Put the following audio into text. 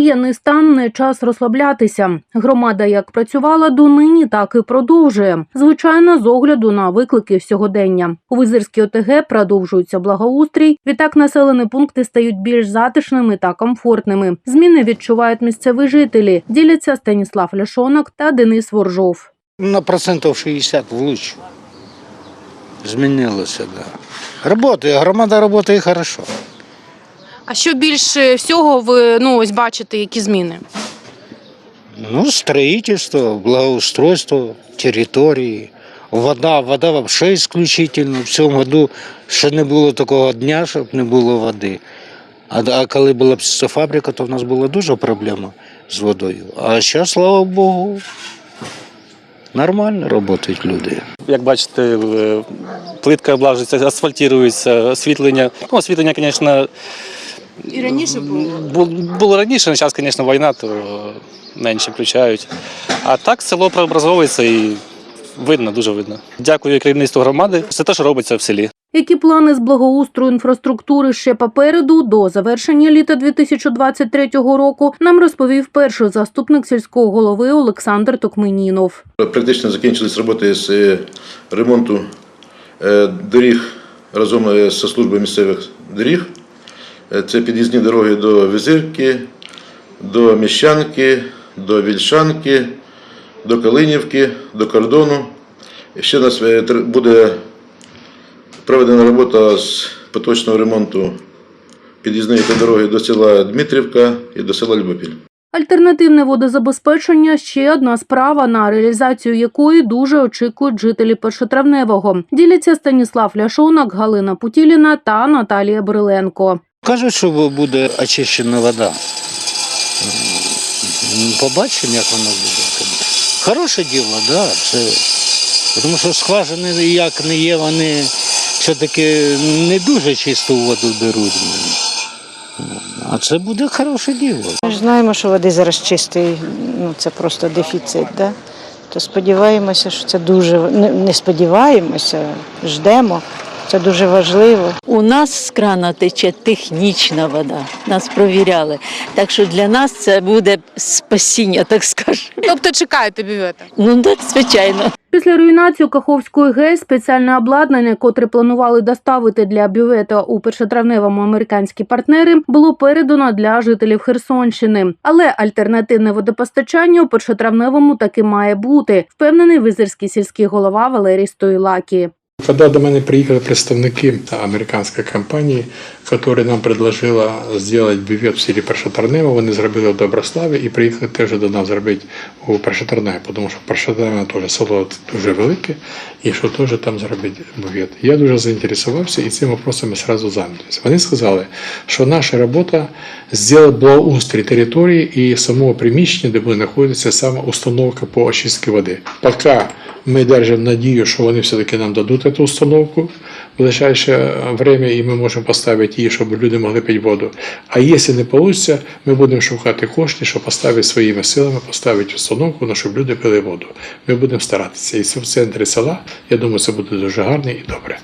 Воєнний стан не час розслаблятися. Громада як працювала донині, так і продовжує. Звичайно, з огляду на виклики сьогодення. У Визирській ОТГ продовжується благоустрій. Відтак населені пункти стають більш затишними та комфортними. Зміни відчувають місцеві жителі. Діляться Станіслав Ляшонок та Денис Воржов. На процентів 60 влучше. Змінилося, да. Работає, громада працює хорошо. А що більше всього ви ну ось бачите, які зміни? Ну, строительство, благоустройство території. Вода, вода вообще исключительно. В цьому году ще не було такого дня, щоб не було води. А, а коли була птицефабрика, то в нас була дуже проблема з водою. А зараз, слава Богу, нормально працюють люди. Як бачите, е, плитка облажується, асфальтується, освітлення. Ну, освітлення, звісно, І раніше було. бу- було раніше, але зараз, звісно, війна, то менше включають. А так село преобразовується і видно, дуже видно. Дякую керівництву громади. Все те, що робиться в селі. Які плани з благоустрою інфраструктури ще попереду до завершення літа 2023 року нам розповів перший заступник сільського голови Олександр Токменінов. Практично закінчились роботи з е, ремонту е, доріг разом е, зі службою місцевих доріг. Е, Це під'їзні дороги до Визирки, до Міщанки, до Вільшанки, до Калинівки, до кордону. Ще у нас е, буде проведена робота з поточного ремонту під'їзної дороги до села Дмитрівка і до села Любопіль. Альтернативне водозабезпечення ще одна справа, на реалізацію якої дуже очікують жителі першотравневого. Діляться Станіслав Ляшонок, Галина Путіліна та Наталія Бриленко. Кажуть, що буде очищена вода. Побачимо, як воно буде. Хороше діло. Да, це... Тому що скважини як не є, вони все-таки не дуже чисту воду беруть. А це буде хороше діло. Ми ж знаємо, що води зараз чистої, ну це просто дефіцит, да? то сподіваємося, що це дуже не сподіваємося, ждемо. Це дуже важливо. У нас з крана тече технічна вода. Нас провіряли. Так що для нас це буде спасіння, так скажемо. Тобто чекаєте бювета? Ну так, звичайно. Після руйнації Каховської ГЕС спеціальне обладнання, котре планували доставити для бювета у першотравневому американські партнери, було передано для жителів Херсонщини. Але альтернативне водопостачання у першотравневому таки має бути, впевнений визирський сільський голова Валерій Стоїлакі. Коли до мене приїхали представники американської компанії, яка нам предложила зробити бювет в селі Першотарнево, вони зробили в Доброславі і приїхали теж до нас зробити у Першотарнево, тому що Першотарнево теж село дуже велике, і що теж там зробити бювет. Я дуже заінтересувався і цим вопросом одразу зайнялися. Вони сказали, що наша робота зробити благоустрій території і самого приміщення, де буде знаходитися саме установка по очистці води. Поки ми держимо надію, що вони все-таки нам дадуть цю установку в ближайше время, і ми можемо поставити її, щоб люди могли пити воду. А якщо не вийде, ми будемо шукати кошти, щоб поставити своїми силами, поставити установку, ну, щоб люди пили воду. Ми будемо старатися. І це в центрі села, я думаю, це буде дуже гарно і добре.